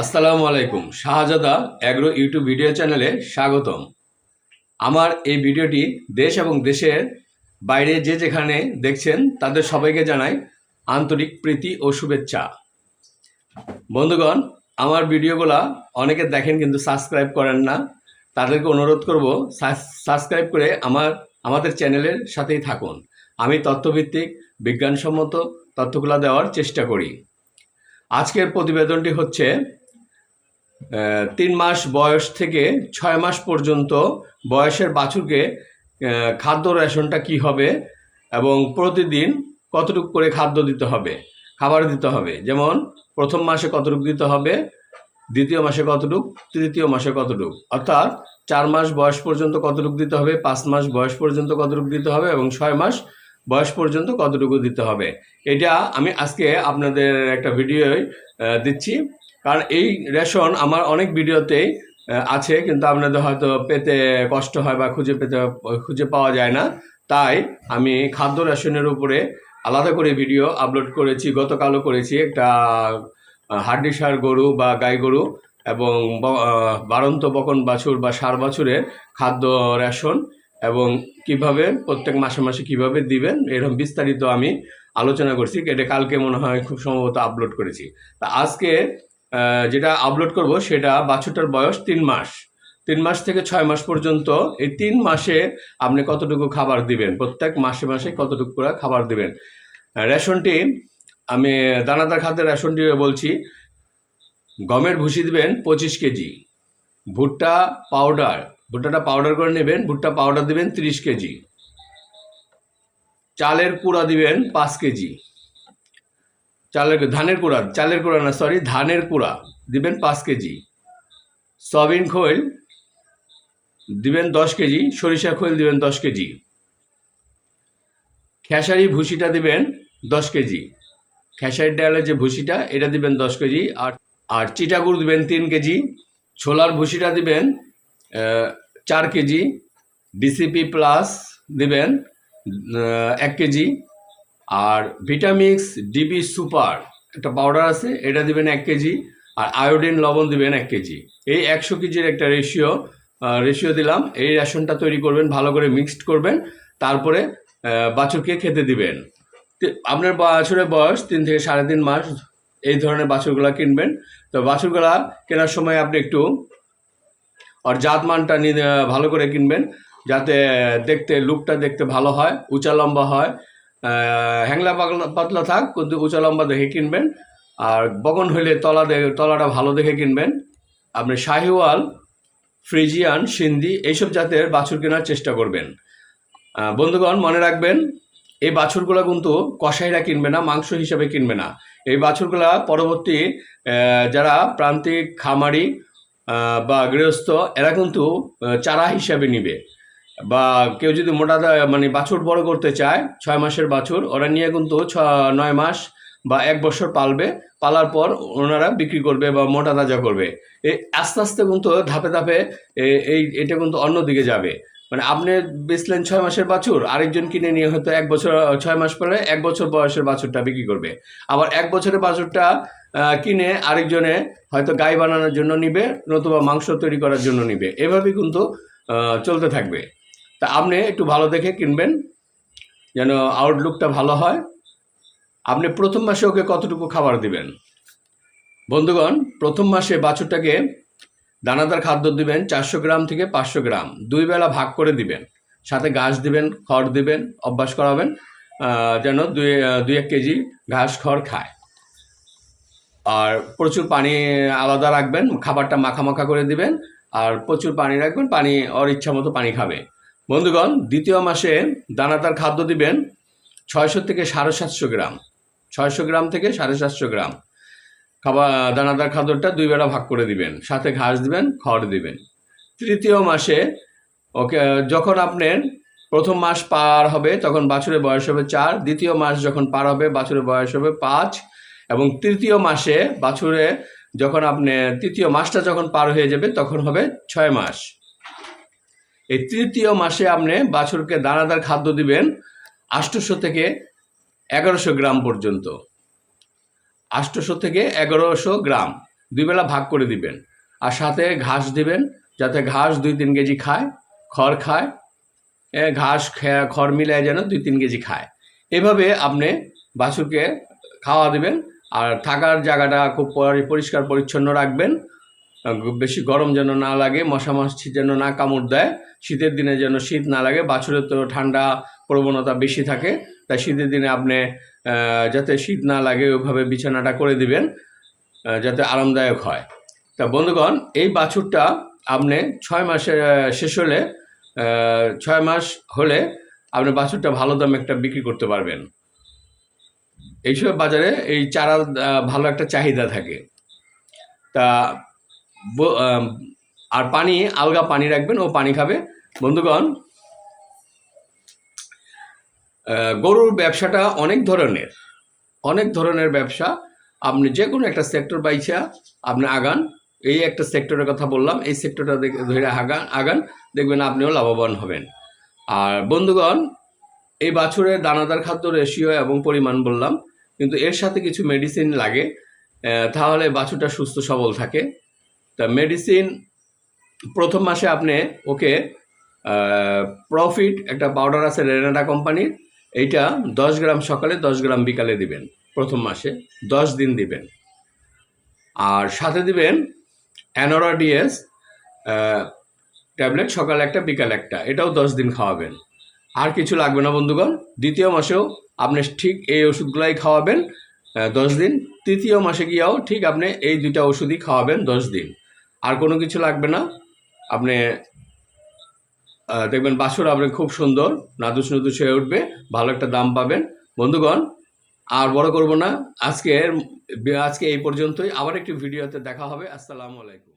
আসসালামু আলাইকুম। শাহজাদা agro YouTube video চ্যানেলে স্বাগতম। আমার এই ভিডিওটি দেশ এবং দেশের বাইরে যে যেখানে দেখছেন, তাদের সবাইকে জানাই আন্তরিক প্রীতি ও শুভেচ্ছা। বন্ধুগণ, আমার ভিডিওগুলা অনেকে দেখেন কিন্তু সাবস্ক্রাইব করেন না। তাদেরকে অনুরোধ করব সাবস্ক্রাইব করে আমার আমাদের চ্যানেলের সাথেই থাকুন। আমি তথ্যভিত্তিক, বিজ্ঞানসম্মত তথ্যগুলা দেওয়ার চেষ্টা করি। আজকের প্রতিবেদনটি হচ্ছে তিন মাস বয়স থেকে ছয় মাস পর্যন্ত বয়সের বাছুরকে খাদ্য রেশনটা কি হবে এবং প্রতিদিন কতটুকু করে খাদ্য দিতে হবে, খাবার দিতে হবে? যেমন, প্রথম মাসে কতটুকু দিতে হবে, দ্বিতীয় মাসে কতটুক, তৃতীয় মাসে কতটুক? অর্থাৎ চার মাস বয়স পর্যন্ত কতটুকু দিতে হবে, পাঁচ মাস বয়স পর্যন্ত কতটুকু দিতে হবে এবং ছয় মাস বয়স পর্যন্ত কতটুকু দিতে হবে? এটা আমি আজকে আপনাদের একটা ভিডিও দিচ্ছি। কারণ এই রেশন আমার অনেক ভিডিওতেই আছে কিন্তু আপনাদের হয়তো পেতে কষ্ট হয় বা খুঁজে পেতে খুঁজে পাওয়া যায় না। তাই আমি খাদ্য রেশনের উপরে আলাদা করে ভিডিও আপলোড করেছি গতকালও করেছি একটা হাড্ডি সার গরু বা গাই গরু এবং ব- আহ, বাড়ন্ত বকন বাছুর বা সার বাছুরের খাদ্য রেশন এবং কীভাবে প্রত্যেক মাসে মাসে কীভাবে দিবেন এরকম বিস্তারিত আমি আলোচনা করছি। এটা কালকে মনে হয় খুব সম্ভবত আপলোড করেছি। তা আজকে যেটা আপলোড করব সেটা বাছুরটার বয়স তিন মাস। তিন মাস থেকে ছয় মাস পর্যন্ত এই তিন মাসে আপনি কতটুকু খাবার দিবেন? প্রত্যেক মাসে মাসে কতটুকু করে খাবার দিবেন? রেশনটি, আমি দানাদার খাদ্যের রেশনটি বলছি, গমের ভুসি দিবেন পঁচিশ কেজি। ভুট্টা পাউডার ভুট্টাটা পাউডার করে নেবেন, ভুট্টা পাউডার দিবেন তিরিশ কেজি। চালের কুড়া দিবেন পাঁচ কেজি। চালের ধানের কুড়া চালের কুড়া না সরি ধানের কুড়া দিবেন পাঁচ কেজি। সয়াবিন খৈল দিবেন দশ কেজি, সরিষা খৈল দিবেন দশ কেজি। খেসারি ভুসিটা দিবেন দশ কেজি। খেসারির ডালের যে ভুসিটা, এটা দিবেন দশ কেজি। আর আর চিটাগুড় দিবেন তিন কেজি। ছোলার ভুসিটা দিবেন চার কেজি। ডিসিপি প্লাস দিবেন এক কেজি। আর ভিটামিক্স ডিবি সুপার একটা পাউডার আছে, এটা দিবেন এক কেজি আর আয়োডিন লবণ দিবেন এক কেজি। এই একশো কেজির একটা রেশিও রেশিও দিলাম। এই রেশনটা তৈরি করবেন, ভালো করে মিক্সড করবেন, তারপরে বাছুরকে খেতে দিবেন। আপনার বাছুরের বয়স তিন থেকে সাড়ে তিন মাস, এই ধরনের বাছুরগুলা কিনবেন। তো বাছুরগুলা কেনার সময় আপনি একটু আর জাত মানটা ভালো করে কিনবেন, যাতে দেখতে লুকটা দেখতে ভালো হয়, উঁচা লম্বা হয় হ্যাংলা পাগলা পাতলা থাক, কিন্তু উঁচা লম্বা দেখে কিনবেন। আর বগন হইলে তলা তলাটা ভালো দেখে কিনবেন। আপনি শাহিওয়াল, ফ্রিজিয়ান, সিন্ধি, এইসব জাতের বাছুর কেনার চেষ্টা করবেন। বন্ধুগণ, মনে রাখবেন, এই বাছুরগুলো কিন্তু কষাইরা কিনবে না, মাংস হিসাবে কিনবে না। এই বাছুরগুলা পরবর্তী যারা প্রান্তিক, খামারি বা গৃহস্থ, এরা কিন্তু চারা হিসাবে নিবে। বা কেউ যদি মোটা মানে বাছুর বড় করতে চায়, ছয় মাসের বাছুর, ওরা নিয়ে কিন্তু ছ, নয় মাস বা এক বছর পালবে। পালার পর ওনারা বিক্রি করবে বা মোটা তাজা করবে। এই আস্তে আস্তে কিন্তু ধাপে ধাপে এই, এটা কিন্তু অন্যদিকে যাবে। মানে আপনি বেচলেন ছয় মাসের বাছুর, আরেকজন কিনে নিয়ে হয়তো এক বছর, ছয় মাস পরে এক বছর বয়সের বাছুরটা বিক্রি করবে। আবার এক বছরের বাছুরটা কিনে আরেকজনে হয়তো গাই বানানোর জন্য নিবে, নতুবা মাংস তৈরি করার জন্য নিবে। এভাবেই কিন্তু চলতে থাকবে। তা আপনি একটু ভালো দেখে কিনবেন, যেন আউটলুকটা ভালো হয়। আপনি প্রথম মাসে ওকে কতটুকু খাবার দিবেন? বন্ধুগণ, প্রথম মাসে বাছুরটাকে দানাদার খাদ্য দিবেন চারশো গ্রাম থেকে পাঁচশো গ্রাম। দুই বেলা ভাগ করে দিবেন। সাথে ঘাস দিবেন, খড় দিবেন, অভ্যাস করাবেন যেন দুই দুই এক কেজি ঘাস, খড় খায়। আর প্রচুর পানি আলাদা রাখবেন, খাবারটা মাখা মাখা করে দিবেন, আর প্রচুর পানি রাখবেন, পানি, ওর ইচ্ছা মতো পানি খাবে। বন্ধুগণ, দ্বিতীয় মাসে দানাদার খাদ্য দিবেন ছয়শো থেকে সাড়ে সাতশো গ্রাম। ছয়শো গ্রাম থেকে সাড়ে সাতশো গ্রাম। খাবার দানাদার খাদ্যটা দুই বেলা ভাগ করে দিবেন। সাথে ঘাস দিবেন, খড় দিবেন। তৃতীয় মাসে, ওকে, যখন আপনার প্রথম মাস পার হবে, তখন বাছুরের বয়স হবে চার। দ্বিতীয় মাস যখন পার হবে, বাছুরের বয়স হবে পাঁচ। এবং তৃতীয় মাসে বাছুরে যখন আপনি, তৃতীয় মাসটা যখন পার হয়ে যাবে, তখন হবে ছয় মাস। এই তৃতীয় মাসে আপনি বাছুরকে দানাদার খাদ্য দিবেন আষ্টশো থেকে এগারোশো গ্রাম পর্যন্ত। আষ্টশো থেকে এগারোশো গ্রাম। দুই বেলা ভাগ করে দিবেন। আর সাথে ঘাস দিবেন, যাতে ঘাস দুই তিন কেজি খায়, খড় খায় ঘাস খড় মিলায় যেন দুই তিন কেজি খায়। এভাবে আপনি বাছুরকে খাওয়া দিবেন। আর থাকার জায়গাটা খুব পরিষ্কার পরিচ্ছন্ন রাখবেন। বেশি গরম যেন না লাগে, মশা মাছি যেন না কামড় দেয়, শীতের দিনে যেন শীত না লাগে, বাছুরের তো ঠান্ডা প্রবণতা বেশি থাকে, তাই শীতের দিনে আপনি যাতে শীত না লাগে, ওইভাবে বিছানাটা করে দিবেন যাতে আরামদায়ক হয়। তা বন্ধুগণ, এই বাছুরটা আপনি ছয় মাসে শেষ হলে ছয় মাস হলে আপনি বাছুরটা ভালো দামে একটা বিক্রি করতে পারবেন। এইসব বাজারে এই চারা ভালো একটা চাহিদা থাকে। তা আর পানি, আলগা পানি রাখবেন, ও পানি খাবে। বন্ধুগণ গরুর ব্যবসাটা অনেক ধরনের অনেক ধরনের ব্যবসা। আপনি যে কোনো একটা সেক্টর বাইছা আপনি আগান, এই একটা সেক্টরের কথা বললাম, এই সেক্টরটা ধরে আগান আগান, দেখবেন আপনিও লাভবান হবেন। আর বন্ধুগণ, এই বাছুরের দানাদার খাদ্য, রেশিও এবং পরিমাণ বললাম, কিন্তু এর সাথে কিছু মেডিসিন লাগে তাহলে বাছুরটা সুস্থ সবল থাকে। তা মেডিসিন প্রথম মাসে আপনি, ওকে প্রফিট একটা পাউডার আছে রেনাটা কোম্পানির এইটা দশ গ্রাম সকালে, দশ গ্রাম বিকালে দিবেন, প্রথম মাসে, দশ দিন দিবেন। আর সাথে দিবেন অ্যানোরা ডিএস ট্যাবলেট সকাল একটা, বিকাল একটা, এটাও দশ দিন খাওয়াবেন। আর কিছু লাগবে না বন্ধুগণ, দ্বিতীয় মাসেও আপনি ঠিক এই ওষুধগুলাই খাওয়াবেন দশ দিন, তৃতীয় মাসে গিয়েও ঠিক আপনি এই দুইটা ওষুধই খাওয়াবেন দশ দিন। আর কোনো কিছু লাগবে না। আপনি দেখবেন বাসুর আপনি খুব সুন্দর, নাদুস নুদুস হয়ে উঠবে, ভালো একটা দাম পাবেন। বন্ধুগণ, আর বড় করব না, আজকের, আজকে এই পর্যন্তই। আবার একটি ভিডিওতে দেখা হবে। আসসালামু আলাইকুম।